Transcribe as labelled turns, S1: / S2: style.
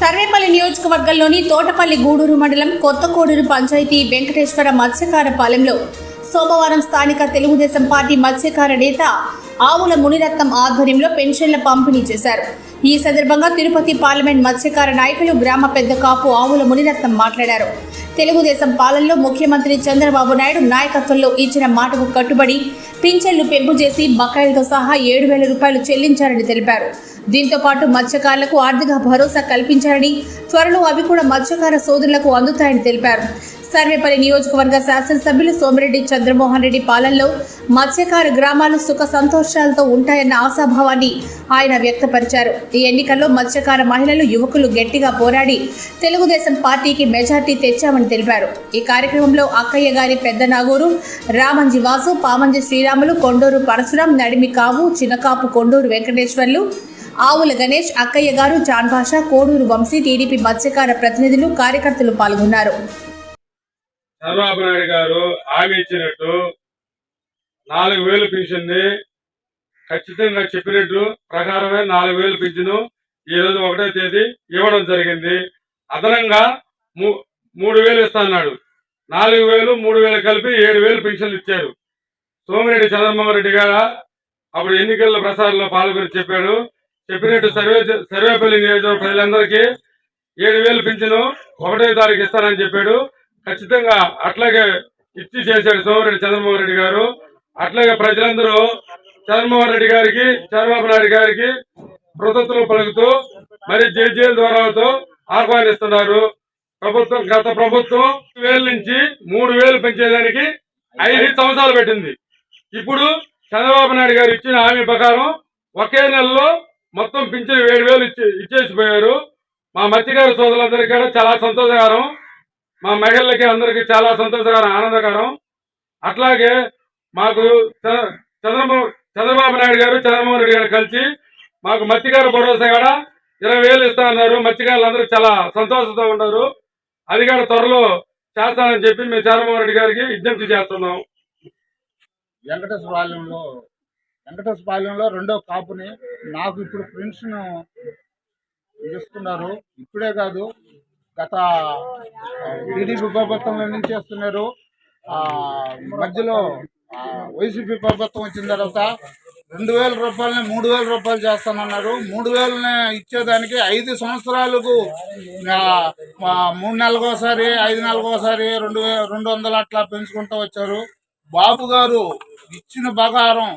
S1: సర్వేపల్లి నియోజకవర్గంలోని తోటపల్లి గూడూరు మండలం కొత్తకోడూరు పంచాయతీ వెంకటేశ్వర మత్స్యకార పాలెంలో సోమవారం స్థానిక తెలుగుదేశం పార్టీ మత్స్యకార నేత ఆవుల మునిరత్నం ఆధ్వర్యంలో పెన్షన్ల పంపిణీ చేశారు. ఈ సందర్భంగా తిరుపతి పార్లమెంట్ మత్స్యకార నాయకులు గ్రామ పెద్ద కాపు ఆవుల మునిరత్నం మాట్లాడారు. తెలుగుదేశం పాలనలో ముఖ్యమంత్రి చంద్రబాబు నాయుడు నాయకత్వంలో ఇచ్చిన మాటకు కట్టుబడి పింఛన్లు పెంపు చేసి బకాయిలతో సహా ఏడు వేల రూపాయలు చెల్లించారని తెలిపారు. దీంతో పాటు మత్స్యకారులకు ఆర్థిక భరోసా కల్పించారని త్వరలో అవి కూడా మత్స్యకార సోదరులకు అందుతాయని తెలిపారు. సర్వేపల్లి నియోజకవర్గ శాసనసభ్యులు సోమిరెడ్డి చంద్రమోహన్ రెడ్డి పాలనలో మత్స్యకార గ్రామాలు సుఖ సంతోషాలతో ఉంటాయన్న ఆశాభావాన్ని ఆయన వ్యక్తపరిచారు. ఈ ఎన్నికల్లో మత్స్యకార మహిళలు యువకులు గట్టిగా పోరాడి తెలుగుదేశం పార్టీకి మెజార్టీ తెచ్చామని తెలిపారు. ఈ కార్యక్రమంలో అక్కయ్య గారి పెద్ద నాగూరు రామంజి వాసు పామంజి శ్రీరాములు కొండూరు పరశురాం నడిమి కావు చిన్నకాపు కొండూరు వెంకటేశ్వర్లు ఆవుల గణేష్ అక్కయ్య గారు జాన్ భాష కోడూరు వంశీ టీడీపీ మత్స్యకార ప్రతినిధులు కార్యకర్తలు పాల్గొన్నారు.
S2: చంద్రబాబు నాయుడు గారు హామీ ఇచ్చినట్టు నాలుగు వేలు పింఛన్ని ఖచ్చితంగా చెప్పినట్టు ప్రకారమే నాలుగు వేలు పింఛను ఈ రోజు ఒకటో తేదీ ఇవ్వడం జరిగింది. అదనంగా మూ- మూడు వేలు ఇస్తాన్నాడు నాలుగు వేలు మూడు వేలు కలిపి ఏడు వేలు పింఛన్లు ఇచ్చారు. సోమిరెడ్డి చంద్రమోహన్ రెడ్డి గారు అప్పుడు ఎన్నికల ప్రసారంలో పాల్గొని చెప్పాడు. చెప్పినట్టు సర్వే సర్వేపల్లి నియోజకవర్గ ప్రజలందరికీ ఏడు వేలు పింఛను ఒకటో తారీఖు ఇస్తానని చెప్పాడు. ఖచ్చితంగా అట్లాగే ఇచ్చి చేశాడు సోమరెడ్డి చంద్రమోహన్ రెడ్డి గారు. అట్లాగే ప్రజలందరూ చంద్రమోహన్ రెడ్డి గారికి చంద్రబాబు నాయుడు గారికి కృతజ్ఞతలు పలుకుతూ మరి జేజేల ద్వారా ఆహ్వానిస్తున్నారు. ప్రభుత్వం గత ప్రభుత్వం వేల నుంచి మూడు వేలు పెంచేదానికి ఐదు సంవత్సరాలు పెట్టింది. ఇప్పుడు చంద్రబాబు నాయుడు గారు ఇచ్చిన హామీ ప్రకారం ఒకే నెలలో మొత్తం పింఛన్ ఏడు వేలు ఇచ్చేసిపోయారు. మా మత్స్యకారు సోదరులందరికీ కూడా చాలా సంతోషకరం. మా మహిళలకి అందరికీ చాలా సంతోషకరం ఆనందకరం. అట్లాగే మాకు చంద్రబాబు చంద్రబాబు నాయుడు గారు చంద్రమోహన్ రెడ్డి గారు కలిసి మాకు మత్స్యకారు భరోసా కూడా ఇరవై వేలు ఇస్తా అన్నారు. మత్స్యకారులు అందరూ చాలా సంతోషంతో ఉన్నారు. అది కూడా త్వరలో చేస్తానని చెప్పి మేము చంద్రమోహన్ రెడ్డి గారికి విజ్ఞప్తి చేస్తున్నాం.
S3: వెంకటేశ్వరపాలెంలో వెంకటేశ్వరపాలెంలో రెండో కాపుని నాకు ఇప్పుడు ప్రిన్స్ను ఇస్తున్నారు. ఇప్పుడే కాదు గత టీడీపీ ప్రభుత్వంలో నుంచి చేస్తున్నారు? ఆ, మధ్యలో వైసీపీ ప్రభుత్వం వచ్చిన తర్వాత రెండు వేల రూపాయలని మూడు వేల రూపాయలు చేస్తానన్నారు. మూడు వేలని ఇచ్చేదానికి ఐదు సంవత్సరాలకు మూడు నెలలకోసారి ఐదు నెలలకోసారి రెండు రెండు వందలు అట్లా పెంచుకుంటూ వచ్చారు. బాబు గారు ఇచ్చిన ప్రకారం